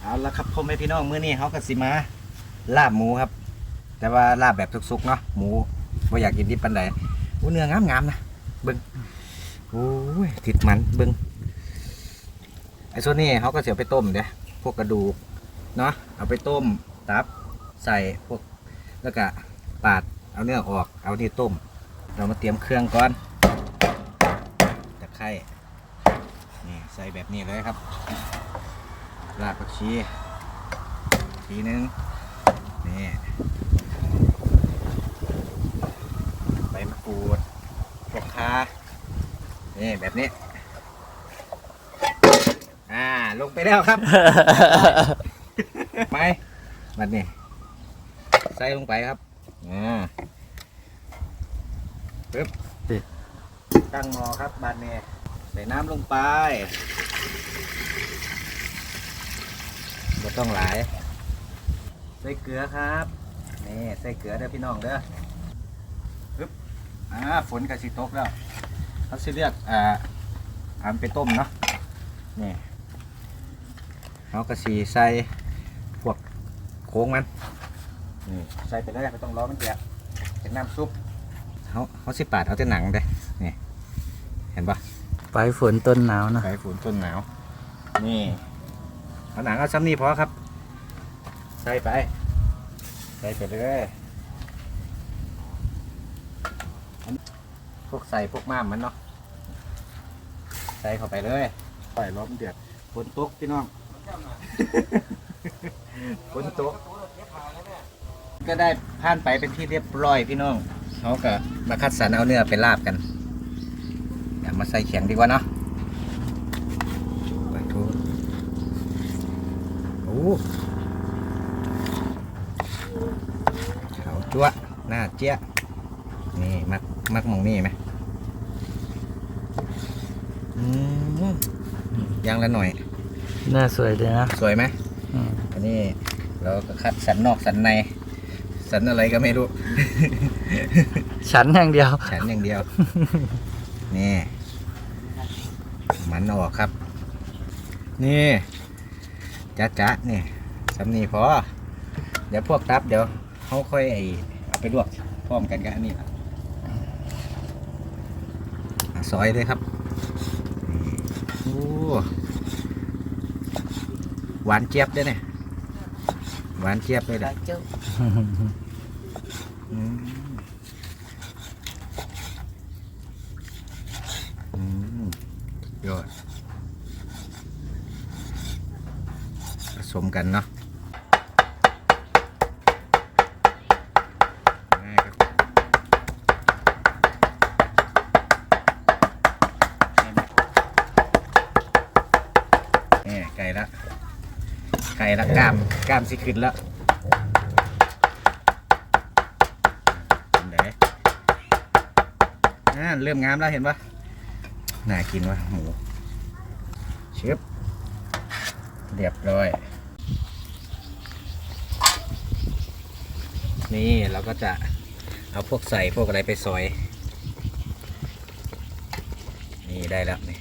เอาละครับพ่อแม่พี่น้องมื้อนี้เขาก็สิมาลาบหมูครับ แต่ว่าลาบแบบสุกๆเนาะหมูบ่อยากกินดิบปานใดอู้เนื้องามๆนะเบิ่งโอ้ยติดมันเบิ่งไอ้ส่วนนี้เขาก็เสียไปต้มเด้อพวกกระดูกเนาะเอาไปต้มตับใส่พวกแล้วก็ปาดเอาเนื้อออก เอานี่ต้ม เรามาเตรียมเครื่องก่อนตะไคร้นี่ใส่แบบนี้เลยครับ รากผักชีทีนึงนี่ใบมะกรูดพวกคานี่แบบนี้ อ่า ลงไปแล้วครับ ไปแบบนี้ ใส่ลงไปครับ อ่าปึ๊บดิตั้งหม้อครับบานเน่ใส่น้ำลงไป ไม่ต้องหลาย ใส่เกลือครับ นี่ใส่เกลือเด้อพี่น้องเด้อปึ๊บอ่าฝนกระสิตกแล้วเขาสิเรียกอ่าเอันไปต้มเนาะ นี่เขากระสีใส่พวกโค้งมัน นี่ใส่ไปเลยไม่ต้องรอมันเดือดเป็นน้ำซุปเขาเขาสิปาดเอาแต่หนังเด้นี่ เห็นปะปลายฝนต้นหนาวนะไก่ฝนต้นหนาว นี่ เอาหนังเอาซ้ำนี่พอครับ ใส่ไป ใส่ไปเลยพวกใส่พวกม้ามมันเนาะ ใส่เข้าไปเลยปล่อยล้อมเดือดฝนตกพี่น้อง ฝนตก ก็ได้ผ่านไปเป็นที่เรียบร้อยพี่น้องเขาก็มาคัดสรรเอาเนื้อไปลาบกันอย่ามาใส่แข็งดีกว่าเนาะไปทูโอ้ ขาวจั๊วะหน้าเจี๊ยะนี่ มัก มักมองนี่ไหมอืมยังละหน่อย หน้าสวยเลยนะ สวยไหมอืมอันนี้เราก็คัดสันนอกสันใน สันอะไรก็ไม่รู้ ฉันอย่างเดียว ฉันอย่างเดียว นี่ มันออกครับ นี่ จ๊ะจ๊ะนี่สำนีพอ เดี๋ยวพวกตับเดี๋ยวเขาค่อยไอ้เอาไปลวกพร้อมกันกับอันนี้ล่ะอะซอยเลยครับนี่โอ้หวานเจี๊ยบด้วยเนี่ยหวานเจี๊ยบเลยแหละอืม อืมยอดผ สมกันเนาะนี่ไก่ละไก่ละกล้ามกล้ามสิขึ้นแล้วเป็นไงอ่าเริ่มงามแล้วเห็นปะน่ากินวะหมูเชฟเรียบร้อย นี่เราก็จะเอาพวกใส่พวกอะไรไปซอย นี่ได้แล้วนี่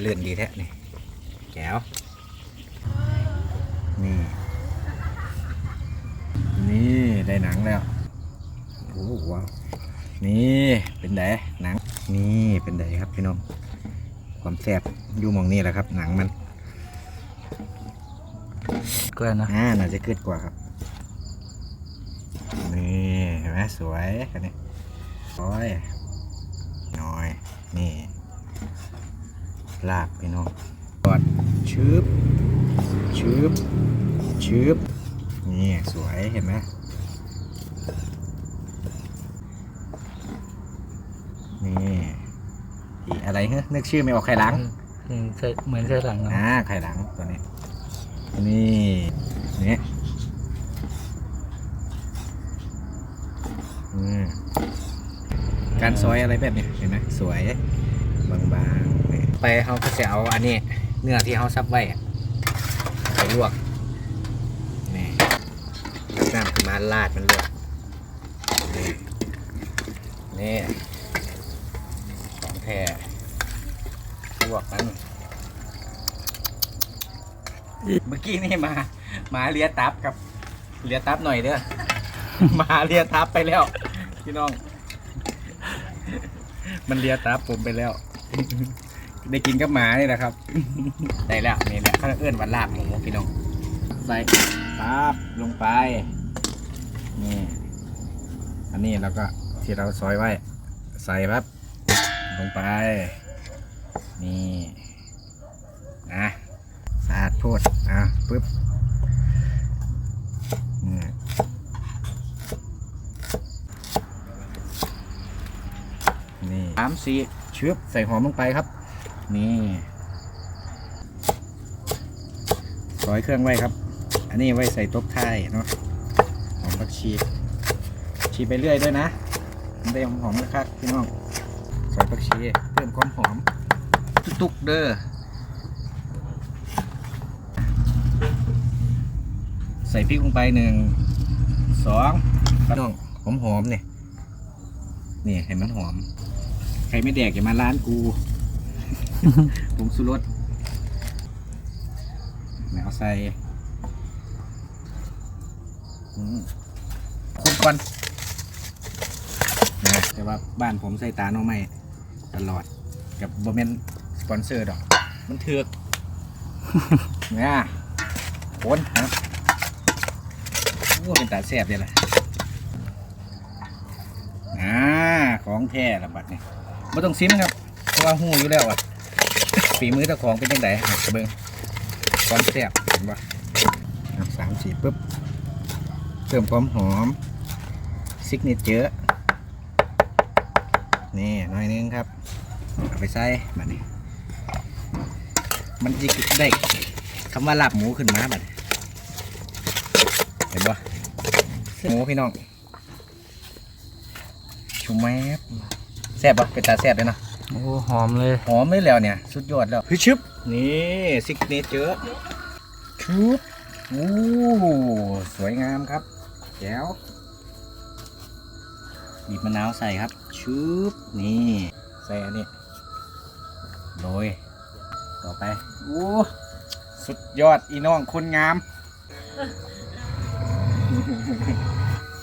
เลื่อนดีแท้นี่แก้วนี่นี่ได้หนังแล้วโอ้ว้าวนี่เป็นไดหนังนี่เป็นไดครับพี่น้องความแซ่บอยู่หมองนี่แหละครับ หนังมันก็นะอ่าน่าจะเกิดกว่าครับ นี่เห็นไหม สวยคันนี้โอ้ยน้อย นี่ ลาบพี่น้องกอดชืบชืบชืบนี่สวยเห็นไหมนี่อีอะไรเฮ้ยนึกชื่อไม่ออกใครล้างอืมเคยเหมือนเคยหลังนะอ่าไข่หลังตัวนี้ นี่นี่อืม การซอยอะไรแบบนี้เห็นไหมสวยบางๆ ไปเขาก็จะเอาอันนี้ เนื้อที่เขาซับไว้อะไปลวกนี่น้ำขึ้นมาลาดมันลวกนี่ของแท้ลวกกันเมื่อกี้นี่มามาเลียตับครับเลียตับหน่อยเด้อมาเลียตับไปแล้ว พี่น้อง มันเลียตับผมไปแล้ว ได้กินกับหมานี่แหละครับ ได้แล้วนี่แหละเขาเอื้อนวันลาบหมูพี่น้อง ใส่ปั๊บลงไป นี่ อันนี้เราก็ที่เราซอยไว้ ใส่ปั๊บลงไป นี่ นะสะอาดโพดอะปึ๊บนี่นี่สามสี่ชึบใส่หอมลงไปครับ นี่ซอยเครื่องไว้ครับ อันนี้ไว้ใส่ตบท้ายเนาะหอมผักชี ชีไปเรื่อยด้วยนะมันได้หอมๆนะครับพี่น้องซอยผักชีเพิ่มความหอม ตุกๆเด้อใส่พริกลงไปหนึ่งสองพี่น้องหอมหอมๆเนี่ยนี่ให้มันหอม ใครไม่แดกอย่ามาร้านกูผงสุรสแมวใส่อืมคนก่อนนะแต่ว่าบ้านผมใส่ตาโนไม่ตลอด กับโบเมนสปอนเซอร์ดอก มันเถือกเนี่ยโคนนะโอ้เป็นตาแซ่บเลยล่ะอ่าของแท้ละบัดนี่ ไม่ต้องซิมครับเพราะว่าหูอยู่แล้วอะฝีมือเจ้าของเป็นยังไงเบิ้งความแซ่บเห็นปะอะสามสี่ปุ๊บเพิ่มความหอมซิกเนเจอร์นี่หน่อยนึงครับเอาไปใส่แบบนี้ มันจะได้คำว่าลาบหมูขึ้นมาแบบเห็นปะหมูพี่น้องชุมแมบ แซ่บปะเป็นตาแซ่บเลยเนาะโอ้หอมเลย หอมเลยแล้วเนี่ย สุดยอดแล้วพี่ชึบนี่ซิกเนเจอร์ชุบโอ้สวยงามครับแจ๋วบีบมะนาวใส่ครับชุบนี่ใส่อันนี้โรยต่อไปโอ้สุดยอดอีน้องคนงาม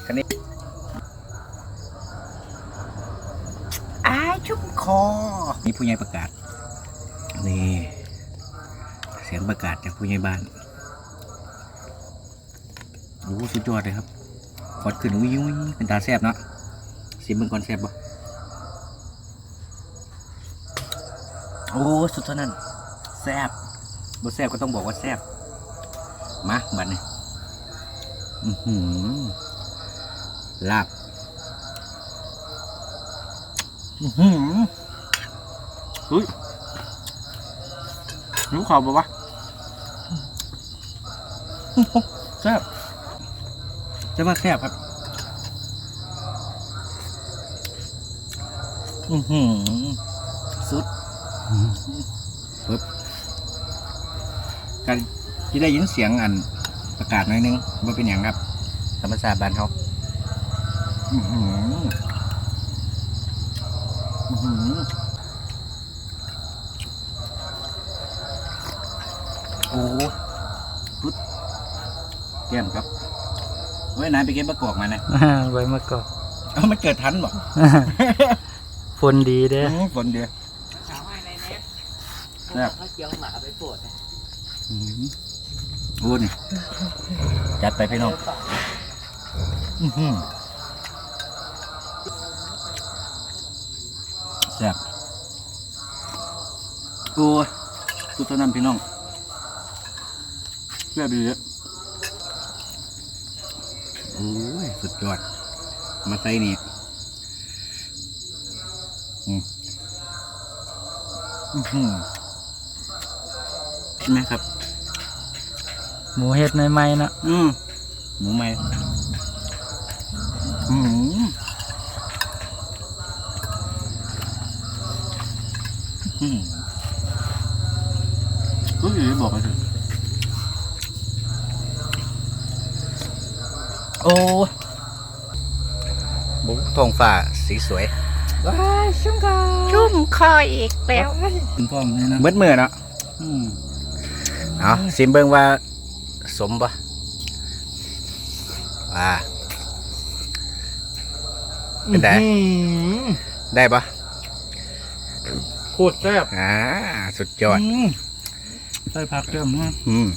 คันนี้อายชุ่ม คอนี่ผู้ใหญ่ประกาศ นี่ เสียงประกาศจากผู้ใหญ่บ้านโอ้สุดยอดเลยครับกดขึ้นอุ้ยอุ้ยเป็นตาแซบเนาะสิมึงก่อนแซบบ่โอ้สุดเท่านั้นแซบบ่แซบก็ต้องบอกว่าแซบมาบัดนี้ อือหือลาบ หือเฮ้ยรู้ข่าวปะวะแซ่บจะมาแซ่บครับ อือหือสุดปึ๊บกันที่ได้ยินเสียงอันประกาศหน่อยนึงว่าเป็นอย่างครับ ธรรมศาสตร์บ้านเขาอือหืออือหือ โอ้พุดแก้มครับเฮ้ยนายไปเก็บประกอบมานะไว้มากอกเอ้ามันเกิดทันบ่ฝนดีเด้ออืมฝนเดียวถามว่าอะไรเน็ตแซ่บเขาเจียวหมาไปปวดอะอืมโอ้นี่จัดไปพี่น้องอื้อหือแซ่บโอ้ยสุดเท่านั้นพี่น้องแซ่บดีเลยโอ้ ยสุดยอด มาใส่นี่อืมอื้อหือใช่ไหมครับ หมูเห็ดใหม่ๆเนาะอืมหมูไหมอืมอืมก็อยู่บอกไปเถอ โอ้บุกทองฟ้าสีสวยว้ายชุ่มคอชุ่มคออีกแล้วคุณพ่อมนี่นะเบิดมือเนาะอืมเอาซิมเบิ่งว่า สมปะว่าเป็นไงอื้อหือได้ปะโคตรแซ่บอ่า สุดยอดมใส่ผักเติมนะอืม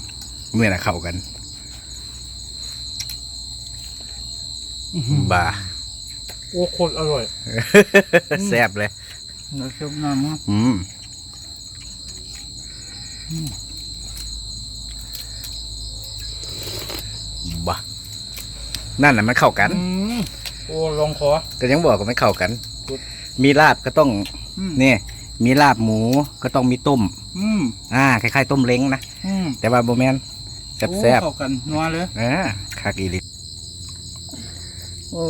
เมื่อน่ะเข้ากัน อื้อหือ บ่าโอ้โคตรอร่อย แซ่บเลยเดี๋ยวชุบน้ำนะอืมบ่านั่นน่ะมันเข้ากัน อืมโอ้ลองคอก็ยังบอกว่าไม่เข้ากัน ครับ มีลาบก็ต้องอืมนี่มีลาบหมูก็ต้องมีต้ม อืมอ่าคล้ายๆต้มเล้งนะ อืมแต่ว่าโบแมนแซ่บโอ้เข้ากันนัวเลย ๆอ่าคากอีหลิ โอ้